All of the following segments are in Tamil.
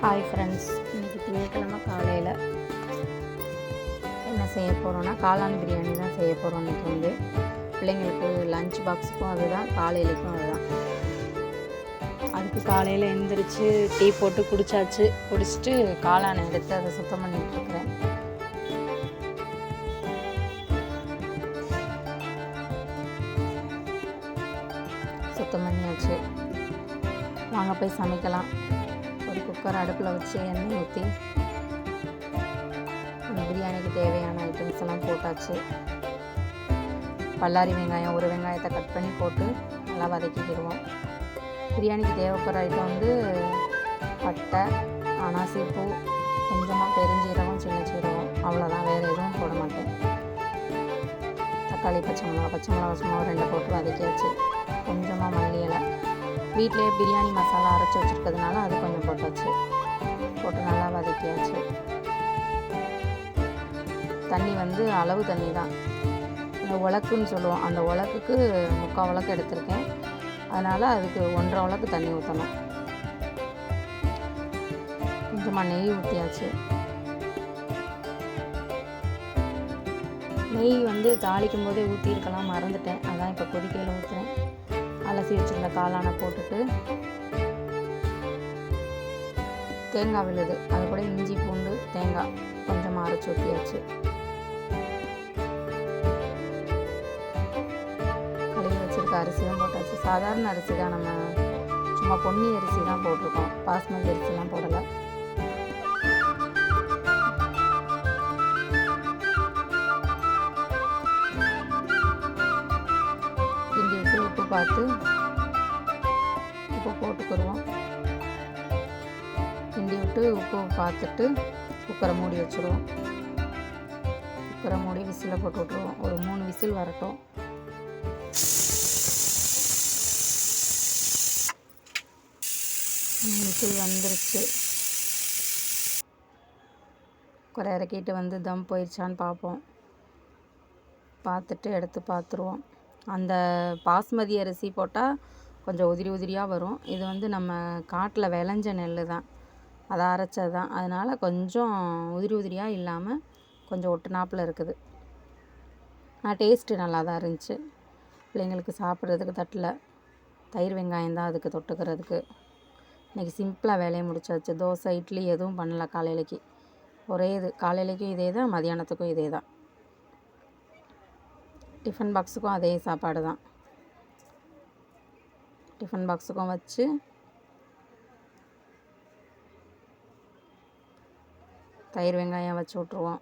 ஹாய் ஃப்ரெண்ட்ஸ் இன்றைக்கி திங்கட்கிழமை காலையில் என்ன செய்ய போகிறோன்னா காளான் பிரியாணி தான் செய்ய போகிறோம் இன்றைக்கி வந்து. பிள்ளைங்களுக்கு லஞ்ச் பாக்ஸுக்கும் அதுதான் காலையிலைக்கும் அதுதான். அதுக்கு காலையில் எழுந்திரிச்சு டீ போட்டு குடிச்சாச்சு. குடிச்சிட்டு காளானை எடுத்து அதை சுத்தம் பண்ணிட்டு இருக்கிறேன். சுத்தம் பண்ணியாச்சு. வாங்க போய் சமைக்கலாம். குக்கர் அடுப்பில் வச்சு எண்ணெய் ஊற்றி பிரியாணிக்கு தேவையான ஐட்டம்ஸ் எல்லாம் போட்டாச்சு. பல்லாரி வெங்காயம் ஒரு வெங்காயத்தை கட் பண்ணி போட்டு நல்லா வதக்கிக்கிடுவோம். பிரியாணிக்கு தேவைப்படுற ஐட்டம் வந்து பட்டை அனாசி பூ கொஞ்சமாக பெருஞ்சீரகம் சின்ன சீரகம் அவ்வளோதான் வேறு எதுவும் போட மாட்டேன். தக்காளி பச்சை மிளகா பச்சை மிளகா சும்மா ரெண்டு போட்டு வதக்கியாச்சு. கொஞ்சமாக மல்லி இலை. வீட்டிலே பிரியாணி மசாலா அரைச்சி வச்சுருக்கிறதுனால அது கொஞ்சம் போட்டாச்சு. போட்டு நல்லா வதக்கியாச்சு. தண்ணி வந்து அளவு தண்ணி தான். இந்த உலக்குன்னு சொல்லுவோம். அந்த உலக்குக்கு முக்கால் உலக்கு எடுத்திருக்கேன். அதனால் அதுக்கு ஒன்றரை உலக்கு தண்ணி ஊற்றணும் கொஞ்சமாக நெய் ஊற்றியாச்சு நெய் வந்து தாளிக்கும் போதே ஊற்றிருக்கலாம் மறந்துட்டேன். அதான் இப்போ கொதிக்கையில் ஊற்றுறேன் அலசி வச்சிருந்த காளானை போட்டுட்டு தேங்காய் விழுது. அது கூட இஞ்சி பூண்டு தேங்காய் கொஞ்சமாக அரைச்சி ஊற்றியாச்சு கழுவி வச்சிருக்க அரிசியும் போட்டாச்சு. சாதாரண அரிசி தான் நம்ம சும்மா பொன்னி அரிசி தான் போட்டிருக்கோம். பாஸ்மதி அரிசிலாம் போடலை. பார்த்து உப்பு போட்டுக்கிடுவோம். கிண்டி விட்டு உப்பு பார்த்துட்டு குக்கரை மூடி வச்சுருவோம். குக்கரை மூடி விசிலை போட்டு விட்ருவோம் ஒரு மூணு விசில் வரட்டும். மூணு விசில் வந்துருச்சு. குறை இறக்கிட்டு வந்து தம் போயிடுச்சான்னு பார்ப்போம். பார்த்துட்டு எடுத்து பார்த்துருவோம். அந்த பாஸ்மதி அரிசி போட்டால் கொஞ்சம் உதிரி உதிரியாக வரும். இது வந்து நம்ம காட்டில் விளைஞ்ச நெல் தான். அதை அரைச்சது தான். அதனால் கொஞ்சம் உதிரி உதிரியாக இல்லாமல் கொஞ்சம் ஒட்டுனாப்பில் இருக்குது. ஆனால் டேஸ்ட்டு நல்லா தான் இருந்துச்சு. பிள்ளைங்களுக்கு சாப்பிட்றதுக்கு தட்டில். தயிர் வெங்காயம் தான் அதுக்கு தொட்டுக்கிறதுக்கு. இன்றைக்கி சிம்பிளாக வேலையை முடிச்சாச்சு. தோசை இட்லி எதுவும் பண்ணல காலையிலைக்கு. ஒரே இது. காலையிலக்கும் இதே தான் மதியானத்துக்கும் இதே தான். டிஃபன் பாக்ஸுக்கும் அதே சாப்பாடு தான். டிஃபன் பாக்ஸுக்கும் வச்சு தயிர் வெங்காயம் வச்சு விட்ருவோம்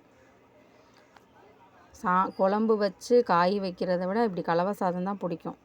சா குழம்பு வச்சு காய் வைக்கிறத விட இப்படி கலவை சாதம் தான் பிடிக்கும்.